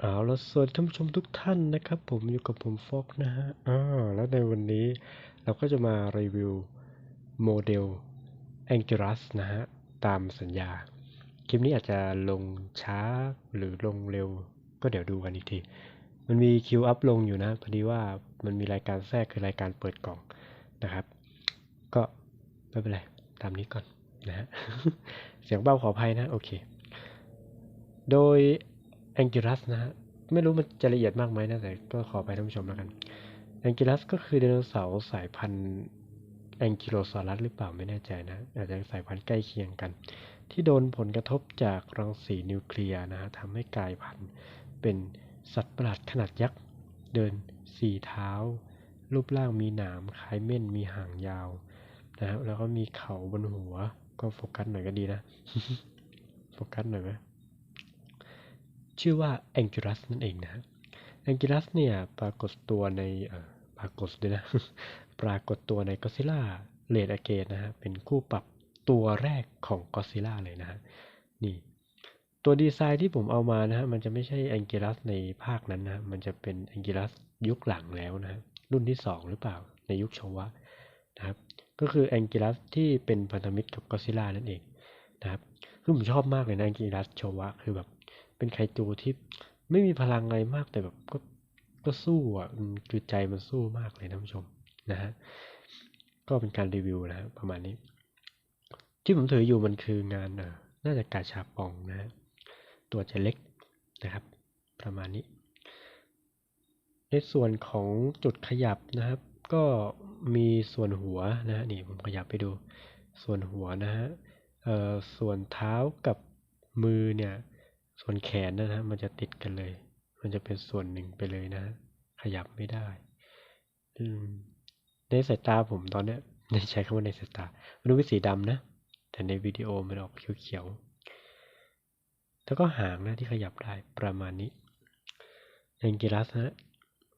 เอาละสวัสดีท่านผู้ชมทุกท่านนะครับ ผมอยู่กับผมฟอกนะฮะอ่าแล้วในวันนี้เราก็จะมารีวิวโมเดล Angular นะฮะ ตามสัญญา คลิปนี้อาจจะลงช้าหรือลงเร็ว ก็เดี๋ยวดูกันอีกที มันมีคิวอัพลงอยู่นะ พอดีว่ามันมีรายการแทรกคือรายการเปิดกล่องนะครับ ก็ไม่เป็นไร ตามนี้ก่อนนะฮะ เสียงเบาขออภัยนะ โอเค โดย Anguirus นะฮะไม่รู้มันจะละเอียดมากไหมนะแต่ก็ขอไปท่านผู้ชมแล้วกัน Anguirus ก็คือไดโนเสาร์สายพันธุ์ Ankylosaurus หรือเปล่าไม่แน่ใจนะอาจจะสายพันธุ์ใกล้เคียงกัน ที่โดนผลกระทบจากรังสีนิวเคลียร์นะฮะทำให้กลายพันธุ์เป็นสัตว์ประหลาดขนาดยักษ์เดินสี่เท้า รูปร่างมีหนามคล้ายเม่นมีหางยาวนะครับแล้วก็มีเขาบนหัว ก็โฟกัสหน่อยก็ดีนะ โฟกัสหน่อยไหม ชื่อว่า Anguirus นั่นเองนะฮะ Anguirus เนี่ยปรากฏตัวในปรากฏด้วยนะ ปรากฏตัวใน Godzilla r a d Again นะฮะ เป็นคู่ปรับตัวแรกของ Godzilla เลยนะฮะ นี่ตัวดีไซน์ที่ผมเอามานะฮะ มันจะไม่ใช่ Anguirus ในภาคนั้นนะมันจะเป็น Anguirus ยุคหลังแล้วนะฮะรุ่นที่ 2 หรือเปล่าในยุคชวะนะครับ ก็คือ Anguirus ที่เป็นพันธมิตรกับ Godzilla นั่นเองนะครับคือผมชอบมากเลยนะ Anguirus ชวะคือแบบ เป็นไคจูที่ไม่มีพลังอะไรมากแต่แบบก็ก็สู้อะคือใจมันสู้มากเลยท่านผู้ชมนะฮะก็เป็นการรีวิวนะฮะประมาณนี้ ที่ผมถืออยู่มันคืองานเอ่อน่าจะกาชาปองนะฮะตัวจะเล็กนะครับ ประมาณนี้ ในส่วนของจุดขยับนะครับ ก็มีส่วนหัวนะฮะนี่ผมขยับไปดู ส่วนหัวนะฮะเอ่อส่วนเท้ากับมือเนี่ย ส่วนแขนนะฮะมันจะติดกันเลย มันจะเป็นส่วนหนึ่งไปเลยนะ ขยับไม่ได้ อืมในสายตาผมตอนเนี้ยในใช้คำว่าในสายตามันดูเป็นสีดำนะ แต่ในวิดีโอมันออกเขียวๆ แล้วก็หางนะที่ขยับได้ประมาณนี้แองกิลัสฮะ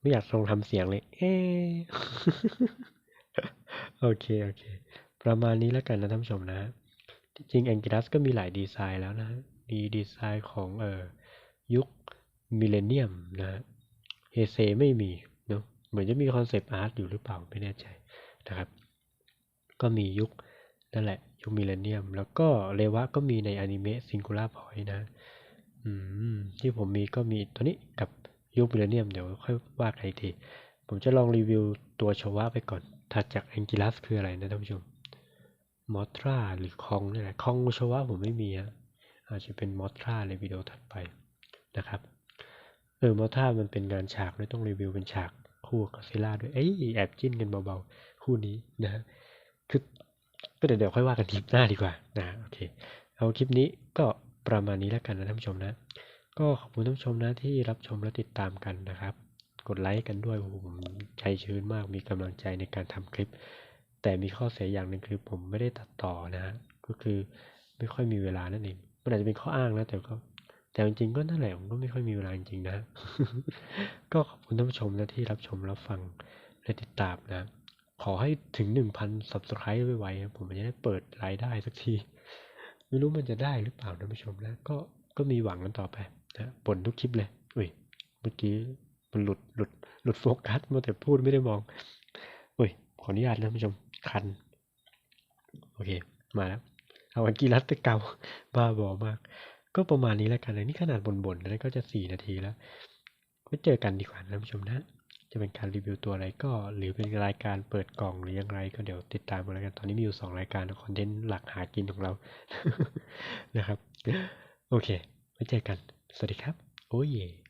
ไม่อยากลองทำเสียงเลย เอโอเค โอเค ประมาณนี้แล้วกันนะท่านผู้ชมนะ จริงๆ Anguirus ก็มีหลายดีไซน์แล้วนะ มีดีไซน์ของเอ่อยุคมิเลเนียมนะเฮเซไม่มีเนาะเหมือนจะมีคอนเซปต์อาร์ตอยู่หรือเปล่าไม่แน่ใจนะครับ ก็มียุคนั่นแหละ ยุคมิเลเนียม แล้วก็เรวะก็มีในอนิเมะซิงคูล่าพอยนะอืมที่ผมมีก็มีตัวนี้กับยุคมิเลเนียมเดี๋ยวค่อยว่ากันอีกที ผมจะลองรีวิวตัวชวะไปก่อน ถัดจากแองกิลัสคืออะไรนะท่านผู้ชมมอทราหรือคองนี่แหละคองชวะผมไม่มีฮะ อาจจะเป็นมอสทราในวิดีโอถัดไปนะครับเออมอสทรามันเป็นงานฉากด้วยต้องรีวิวเป็นฉากคู่กับซิล่าด้วยเอ้ยแอบจิ้นกันเบาๆ คู่นี้นะฮะคือก็เดี๋ยวเดี๋ยวค่อยว่ากันคลิปหน้าดีกว่านะโอเคเอาคลิปนี้ก็ประมาณนี้แล้วกันนะท่านผู้ชมนะ ก็ขอบคุณท่านผู้ชมนะที่รับชมและติดตามกันนะครับ กดไลค์กันด้วยผมใจชื้นมากมีกำลังใจในการทำคลิป แต่มีข้อเสียอย่างหนึ่งคือผมไม่ได้ตัดต่อนะฮะก็คือไม่ค่อยมีเวลานั่นเอง มันอาจจะเป็นข้ออ้างนะ แต่ก็ แต่จริงๆก็นั่นแหละผมก็ไม่ค่อยมีเวลาจริงๆนะ ก็ขอบคุณท่านผู้ชมนะที่รับชมรับฟังและติดตามนะ ขอให้ถึงหนึ่งพัน subscribe ไวๆผมจะได้เปิดรายได้สักที ไม่รู้มันจะได้หรือเปล่าท่านผู้ชมนะ ก็ก็มีหวังกันต่อไปนะบ่นทุกคลิปเลยอุ้ยเมื่อกี้มันหลุดหลุดหลุดโฟกัสมาแต่พูดไม่ได้มองอุ้ยขออนุญาตนะท่านผู้ชมคัน โอเค มาแล้ว เอาอันกีรัตเกาบ้าบอมาก ก็ประมาณนี้แล้วกันนะนี่ขนาดบ่นๆแล้วก็จะสี่นาทีแล้วไว้เจอกันดีกว่านะท่านผู้ชมนะ จะเป็นการรีวิวตัวอะไรก็ หรือเป็นรายการเปิดกล่องหรือยังไรก็เดี๋ยวติดตามกันแล้วกันตอนนี้มีอยู่สองรายการคอนเทนต์หลักหากินของเรานะครับ โอเคไว้เจอกัน สวัสดีครับ โอ้เย